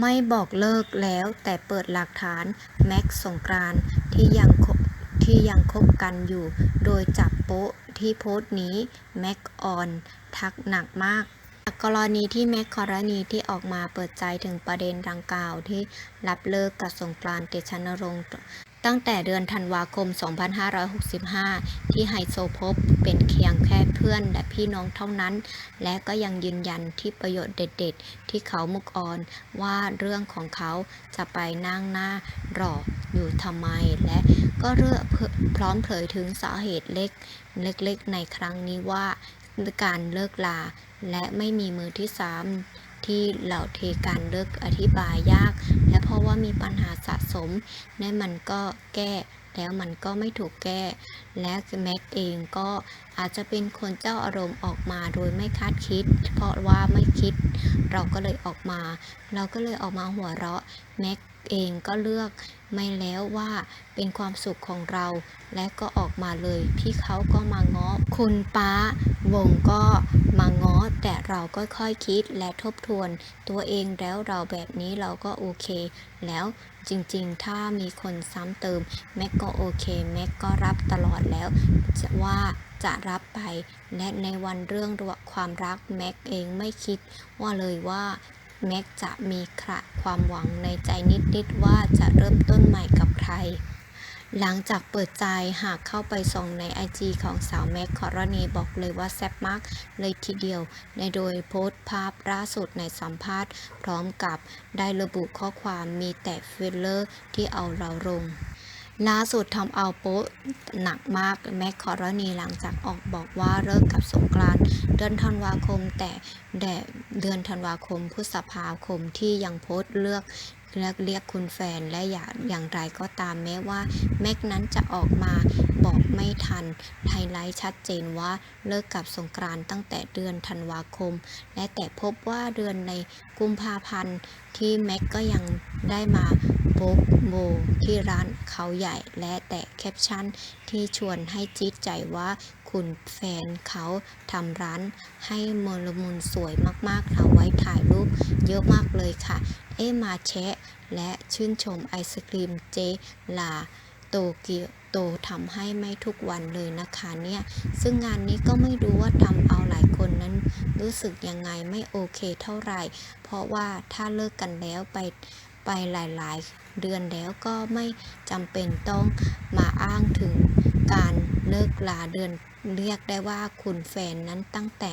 ไม่บอกเลิกแล้วแต่เปิดหลักฐานแม็กซ์สงกรานที่ยังที่ยังคบกันอยู่ โดยจับโป๊ะที่โพสต์นี้แม็กออนทักหนักมากกรณีที่แม็กกรณีที่ออกมาเปิดใจถึงประเด็นดังกล่าวที่รับเลิกกับสงกรานต์เตชะนรงค์ ตั้งแต่เดือนธันวาคม 2565 ที่ไฮโซพบเป็นเคียงแค่เพื่อนและพี่น้องเท่านั้น และก็ยังยืนยันที่ประโยชน์เด็ด ๆ ที่เขามุกออนว่าเรื่องของเขาจะไปนั่งหน้ารออยู่ทำไม และก็เรื่องพร้อมเผยถึงสาเหตุเล็กเล็กๆในครั้งนี้ว่าการเลิกลาและไม่มีมือที่สาม ที่เหล่าเทการเลิกอธิบายยาก และเพราะว่ามีปัญหาสะสมและมันก็แก้แล้วมันก็ไม่ถูกแก้ และแม็กเองก็อาจจะเป็นคนเจ้าอารมณ์ออกมาโดยไม่คาดคิด เพราะว่าไม่คิด เราก็เลยออกมา เราก็เลยออกมาหัวเราะแม็กเองก็เลือกไม่แล้วว่าเป็นความสุขของเรา และก็ออกมาเลย พี่เขาก็มาง้อคุณป้าวงก็มาง้อ เราก็ค่อยคิดและทบทวน ตัวเองแล้วเราแบบนี้เราก็โอเค แล้วจริงๆ ถ้ามีคนซ้ำเติม แม็กก็โอเค แม็กก็รับตลอดแล้วจะว่าจะรับไป และในวันเรื่องความรักแม็กเองไม่คิดว่าเลยว่าแม็กจะมีคระความหวังในใจนิด ๆ ว่าจะเริ่มต้นใหม่กับใคร หลังจากเปิดใจหากเข้าไปส่องในไอจีของสาวแม็กคอรณีบอกเลยว่าแซ่บมากเลยทีเดียว ในโดยโพสต์ภาพล่าสุดในสัมภาษณ์ พร้อมกับได้ระบุข้อความมีแต่ฟิลเลอร์ที่เอาเราลงล่าสุดทำเอาโป๊ะหนักมากแม็กคอรณีหลังจากออกบอกว่าเลิกกับสงกรานเดือนธันวาคมแต่แด่เดือนธันวาคมพฤษภาคมที่ยังโพสต์เลือก เรียกเรียกคุณแฟนและอย่างอย่างไรก็ตามแม้ว่าแม็กนั้นจะออกมาบอกไม่ทันไฮไลท์ชัดเจนว่าเลิกกับสงกรานต์ตั้งแต่เดือนธันวาคม และแต่พบว่าเดือนในกุมภาพันธ์ที่แม็กก็ยังได้มาโบกโบที่ร้านเขาใหญ่และแต่แคปชั่นที่ชวนให้จี๊ดใจว่าคุณแฟนเขาทำร้านให้มลมุนสวยมากๆเอาไว้ถ่ายูปเยอะมากเลยค่ะ เอมาแชะและชื่นชมไอศกรีมเจลาโตเกียวโตทำให้ไม่ทุกวันเลยนะคะเนี่ย ซึ่งงานนี้ก็ไม่รู้ว่าทำเอาหลายคนนั้น รู้สึกยังไงไม่โอเคเท่าไหร่ เพราะว่าถ้าเลิกกันแล้วไปไปหลายๆ เดือนแล้วก็ไม่จำเป็นต้องมาอ้างถึงการเลิกลาเดือนเรียกได้ว่าคุณแฟนนั้นตั้งแต่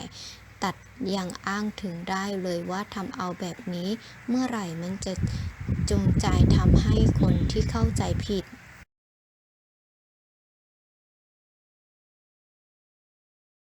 ตัดยังอ้างถึงได้เลยว่าทำเอาแบบนี้ เมื่อไหร่มันจะจงใจทำให้คนที่เข้าใจผิด